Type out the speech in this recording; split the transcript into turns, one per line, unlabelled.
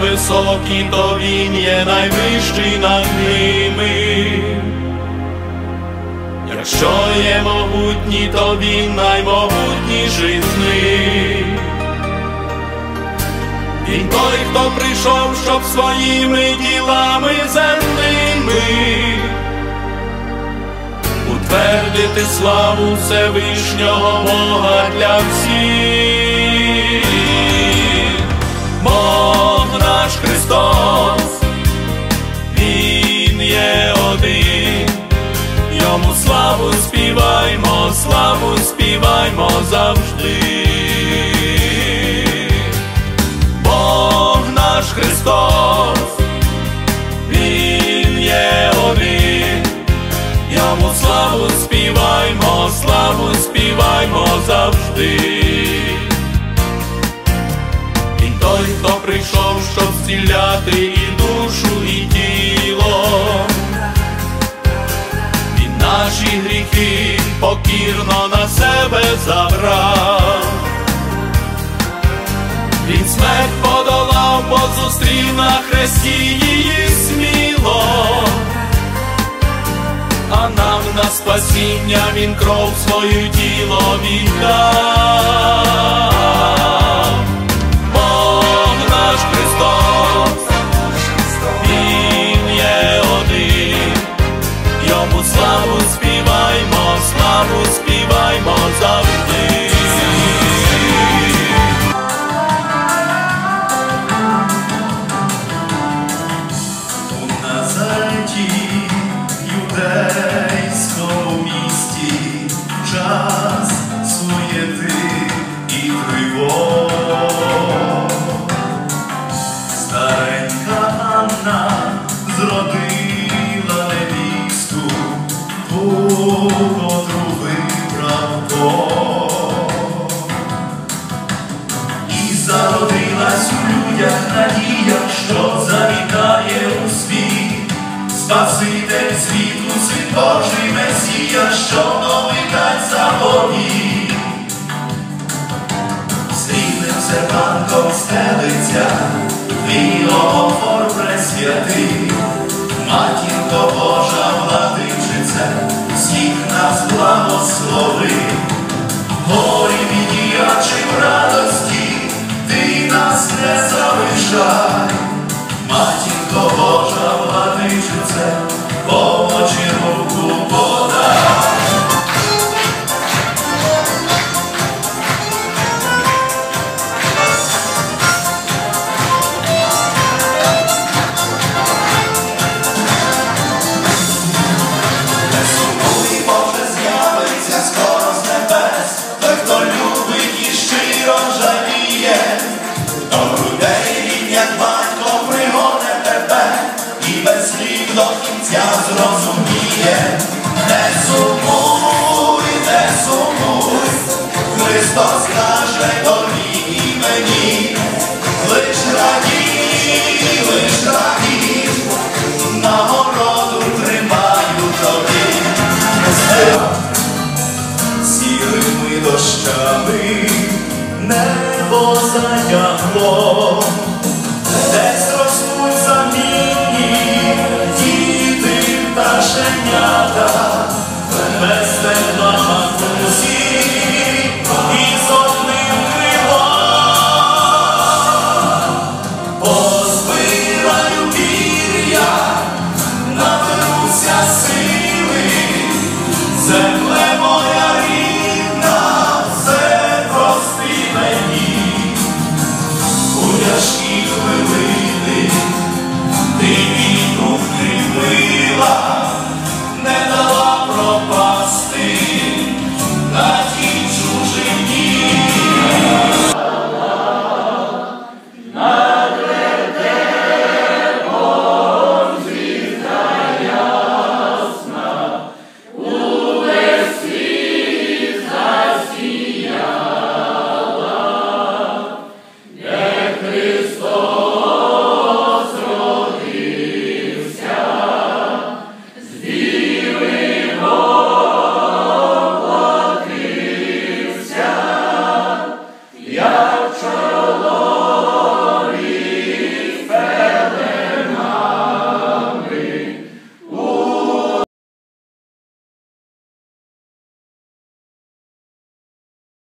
високі, то він є найвищий над ними. Якщо є могутні, то він наймогутніший з них. Він той, хто прийшов, щоб своїми ділами земними утвердити славу Всевишнього Бога для всіх. Славу співаймо завжди. Бог наш Христос, Він є один, йому славу співаймо, славу співаймо завжди. Він той, хто прийшов, щоб зціляти і душу, і тіло. Він наші гріхи покірно на себе забрав. Він смерть подолав, бо зустрів на хресті її сміло, а нам на спасіння він кров свою тіло віддав.
Час суєти і тривог. Старенька Анна зродила невісту, ту, котру вибрав Бог. І зародилась у людях надія, що завітає у світ, Спаситель світу, син Божий Месія, що стелиться, твій омофор пресвятий, матінко Божа владичице, всіх нас благослови. Горі відіячи в радості, ти нас не залишай, затягло,